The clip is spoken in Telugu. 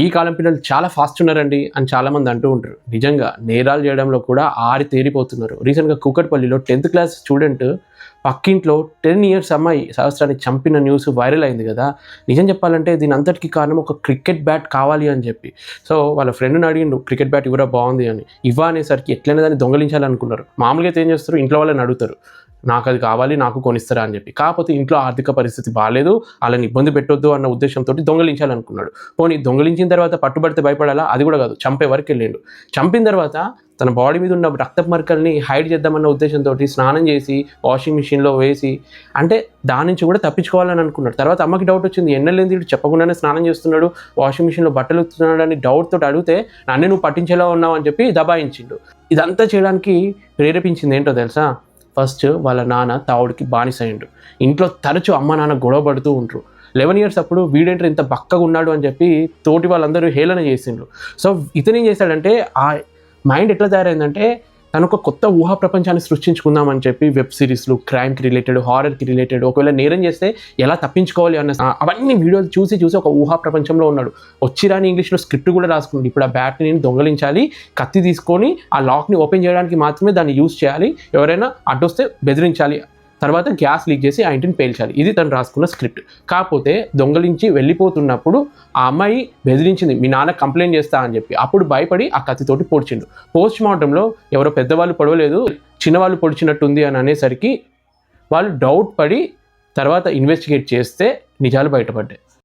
ఈ కాలం పిల్లలు చాలా ఫాస్ట్ ఉన్నారండి అని చాలామంది అంటూ ఉంటారు. నిజంగా నేరాలు చేయడంలో కూడా ఆరి తేరిపోతున్నారు. రీసెంట్గా కూకట్పల్లిలో టెన్త్ క్లాస్ స్టూడెంట్ పక్కింట్లో టెన్ ఇయర్స్ అమ్మాయి సహస్రాన్ని చంపిన న్యూస్ వైరల్ అయింది కదా. నిజం చెప్పాలంటే దీని అంతటికి కారణం ఒక క్రికెట్ బ్యాట్ కావాలి అని చెప్పి. సో వాళ్ళ ఫ్రెండ్ని అడిగిండు క్రికెట్ బ్యాట్ ఇవ్వరా బాగుంది అని. ఇవ్వ అనేసరికి ఎట్లయినా దాన్ని దొంగలించాలనుకున్నారు. మామూలుగా అయితే ఏం చేస్తారు? ఇంట్లో వాళ్ళని అడుగుతారు. నాకు అది కావాలి నాకు కొనిస్తారా అని చెప్పి. కాకపోతే ఇంట్లో ఆర్థిక పరిస్థితి బాగాలేదు వాళ్ళని ఇబ్బంది పెట్టొద్దు అన్న ఉద్దేశంతో దొంగలించాలనుకున్నాడు. పోనీ దొంగలించిన తర్వాత పట్టుబడితే భయపడాలా? అది కూడా కాదు. చంపే వరకు వెళ్ళిండు. చంపిన తర్వాత తన బాడీ మీద ఉన్న రక్త మరకల్ని హైడ్ చేద్దామన్న ఉద్దేశంతో స్నానం చేసి వాషింగ్ మిషన్లో వేసి అంటే దాని నుంచి కూడా తప్పించుకోవాలని అనుకున్నాడు. తర్వాత అమ్మకి డౌట్ వచ్చింది. ఎన్నెళ్ళింది వీడు చెప్పకుండానే స్నానం చేస్తున్నాడు వాషింగ్ మిషన్లో బట్టలు ఉత్తున్నాడు అని డౌట్ తోటి అడిగితే నన్ను నువ్వు పట్టించేలా ఉన్నావు అని చెప్పి దబాయించిండు. ఇదంతా చేయడానికి ప్రేరేపించింది ఏంటో తెలుసా? ఫస్ట్ వాళ్ళ నాన్న తావుడికి బానిసైండు ఇంట్లో తరచూ అమ్మ నాన్న గొడవ పడుతూ ఉంటారు లెవెన్ ఇయర్స్ అప్పుడు వీడేంటర్ ఇంత బక్కగా ఉన్నాడు అని చెప్పి తోటి వాళ్ళందరూ హేళన చేసిండ్రు. సో ఇతను ఏం చేశాడంటే ఆ మైండ్ ఎట్లా తయారైందంటే తను ఒక కొత్త ఊహా ప్రపంచాన్ని సృష్టించుకుందామని చెప్పి వెబ్ సిరీస్లు క్రైమ్కి రిలేటెడ్ హారర్కి రిలేటెడ్ ఒకవేళ నేరం చేస్తే ఎలా తప్పించుకోవాలి అన్న అవన్నీ వీడియోలు చూసి చూసి ఒక ఊహా ప్రపంచంలో ఉన్నాడు. వచ్చిరాని ఇంగ్లీష్లో స్క్రిప్ట్ కూడా రాసుకున్నాడు ఇప్పుడు ఆ బ్యాట్ని దొంగలించాలి కత్తి తీసుకొని ఆ లాక్ని ఓపెన్ చేయడానికి మాత్రమే దాన్ని యూజ్ చేయాలి. ఎవరైనా అడ్డొస్తే బెదిరించాలి. తర్వాత గ్యాస్ లీక్ చేసి ఆ ఇంటిని పేల్చాలి. ఇది తను రాసుకున్న స్క్రిప్ట్. కాకపోతే దొంగలించి వెళ్ళిపోతున్నప్పుడు ఆ అమ్మాయి బెదిరించింది మీ నాన్న కంప్లైంట్ చేస్తా అని చెప్పి. అప్పుడు భయపడి ఆ కత్తితోటి పొడిచిండు. పోస్ట్ మార్టంలో ఎవరో పెద్దవాళ్ళు పొడవలేదు చిన్నవాళ్ళు పొడిచినట్టుంది అని అనేసరికి వాళ్ళు డౌట్ పడి తర్వాత ఇన్వెస్టిగేట్ చేస్తే నిజాలు బయటపడ్డాయి.